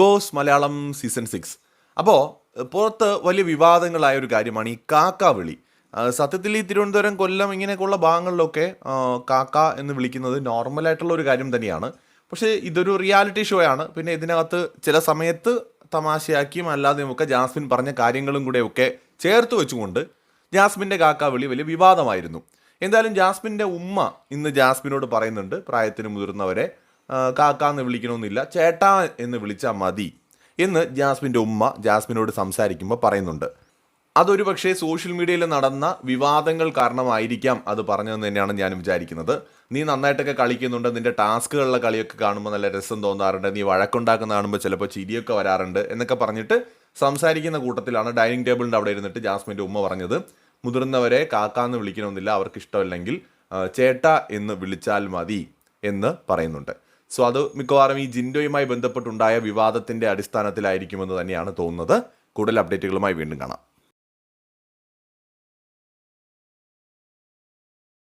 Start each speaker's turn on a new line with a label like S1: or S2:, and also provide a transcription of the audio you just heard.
S1: Boss Malayalam season six. അപ്പോൾ പുറത്ത് വലിയ വിവാദങ്ങളായ ഒരു കാര്യമാണ് ഈ കാക്ക വിളി. സത്യത്തിൽ ഈ തിരുവനന്തപുരം കൊല്ലം ഇങ്ങനെയൊക്കെയുള്ള ഭാഗങ്ങളിലൊക്കെ കാക്ക എന്ന് വിളിക്കുന്നത് നോർമലായിട്ടുള്ള ഒരു കാര്യം തന്നെയാണ്. പക്ഷേ ഇതൊരു റിയാലിറ്റി ഷോ ആണ്. പിന്നെ ഇതിനകത്ത് ചില സമയത്ത് തമാശയാക്കിയും അല്ലാതെയും ഒക്കെ ജാസ്മിൻ പറഞ്ഞ കാര്യങ്ങളും കൂടെ ഒക്കെ ചേർത്ത് വെച്ചുകൊണ്ട് ജാസ്മിന്റെ കാക്ക വിളി വലിയ വിവാദമായിരുന്നു. എന്തായാലും ജാസ്മിന്റെ ഉമ്മ ഇന്ന് ജാസ്മിനോട് പറയുന്നുണ്ട് പ്രായത്തിന് മുതിർന്നവരെ. കാക്ക എന്ന് വിളിക്കണമെന്നില്ല ചേട്ടാ എന്ന് വിളിച്ചാൽ മതി എന്ന് ജാസ്മിന്റെ ഉമ്മ ജാസ്മിനോട് സംസാരിക്കുമ്പോൾ പറയുന്നുണ്ട്. അതൊരു പക്ഷേ സോഷ്യൽ മീഡിയയിൽ നടന്ന വിവാദങ്ങൾ കാരണമായിരിക്കാം അത് പറഞ്ഞതെന്ന് തന്നെയാണ് ഞാൻ വിചാരിക്കുന്നത്. നീ നന്നായിട്ടൊക്കെ കളിക്കുന്നുണ്ട് നിന്റെ ടാസ്കുകളിലെ കളിയൊക്കെ കാണുമ്പോൾ നല്ല രസം തോന്നാറുണ്ട് നീ വഴക്കുണ്ടാക്കുന്ന കാണുമ്പോൾ ചിലപ്പോൾ ചിരിയൊക്കെ വരാറുണ്ട് എന്നൊക്കെ പറഞ്ഞിട്ട് സംസാരിക്കുന്ന കൂട്ടത്തിലാണ് ഡൈനിങ് ടേബിളിന്റെ അവിടെ ഇരുന്നിട്ട് ജാസ്മിന്റെ ഉമ്മ പറഞ്ഞത്. മുതിർന്നവരെ കാക്കാന്ന് വിളിക്കണമെന്നില്ല അവർക്ക് ഇഷ്ടമല്ലെങ്കിൽ ചേട്ട എന്ന് വിളിച്ചാൽ മതി എന്ന് പറയുന്നുണ്ട്. സോ അത് മിക്കവാറും ഈ ജിൻഡോയുമായി ബന്ധപ്പെട്ടുണ്ടായ വിവാദത്തിന്റെ അടിസ്ഥാനത്തിലായിരിക്കുമെന്ന് തന്നെയാണ് തോന്നുന്നത്. കൂടുതൽ അപ്ഡേറ്റുകളുമായി വീണ്ടും കാണാം.